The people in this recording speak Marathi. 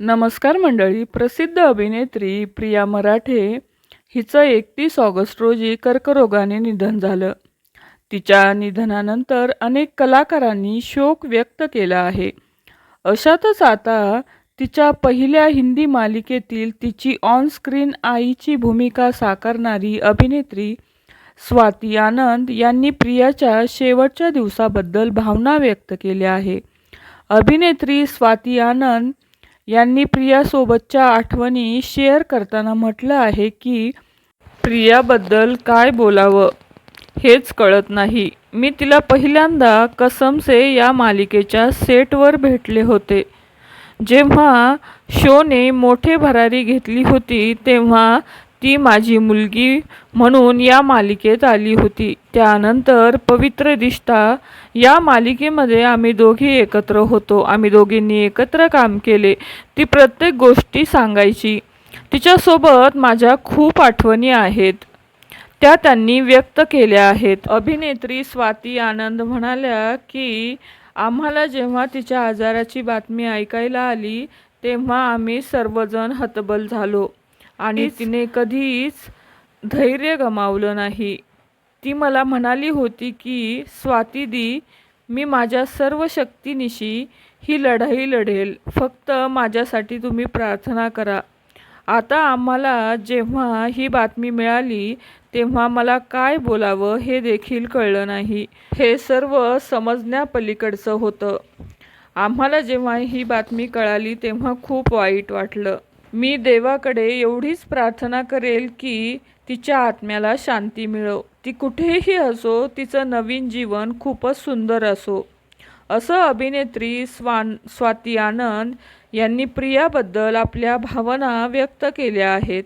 नमस्कार मंडळी प्रसिद्ध अभिनेत्री प्रिया मराठे हिचं एकतीस ऑगस्ट रोजी कर्करोगाने निधन झालं. तिच्या निधनानंतर अनेक कलाकारांनी शोक व्यक्त केला आहे. अशातच आता तिच्या पहिल्या हिंदी मालिकेतील तिची ऑनस्क्रीन आईची भूमिका साकारणारी अभिनेत्री स्वाती आनंद यांनी प्रियाच्या शेवटच्या दिवसाबद्दल भावना व्यक्त केल्या आहे. अभिनेत्री स्वाती आनंद यांनी प्रियासोबतच्या आठवणी शेअर करताना म्हटलं आहे की प्रियाबद्दल काय बोलावं हेच कळत नाही. मी तिला पहिल्यांदा कसमसे या मालिकेच्या सेटवर भेटले होते. जेव्हा शोने मोठे भरारी घेतली होती तेव्हा ती माझी मुलगी म्हणून या मालिकेत आली होती. त्यानंतर पवित्र रिश्ता या मालिकेमध्ये आम्ही दोघी एकत्र होतो. आम्ही दोघींनी एकत्र काम केले. ती प्रत्येक गोष्टी सांगायची. तिच्यासोबत माझ्या खूप आठवणी आहेत. त्या त्यांनी व्यक्त केल्या आहेत. अभिनेत्री स्वाती आनंद म्हणाल्या की आम्हाला जेव्हा तिच्या आजाराची बातमी ऐकायला आली तेव्हा आम्ही सर्वजण हतबल झालो. आणि तिने कधीच धैर्य गमावलं नाही. ती मला म्हणाली होती की स्वातीदी मी माझ्या सर्व शक्तीनिशी ही लढाई लढेल. फक्त माझ्यासाठी तुम्ही प्रार्थना करा. आता आम्हाला जेव्हा ही बातमी मिळाली तेव्हा मला काय बोलावं हे देखील कळलं नाही. हे सर्व समजण्यापलीकडचं होतं. आम्हाला जेव्हा ही बातमी कळाली तेव्हा खूप वाईट वाटलं. मी देवाकडे एवढीच प्रार्थना करेल की तिच्या आत्म्याला शांती मिळो. ती कुठेही असो तिचं नवीन जीवन खूपच सुंदर असो. असं अभिनेत्री स्वान स्वाती आनंद यांनी प्रियाबद्दल आपल्या भावना व्यक्त केल्या आहेत.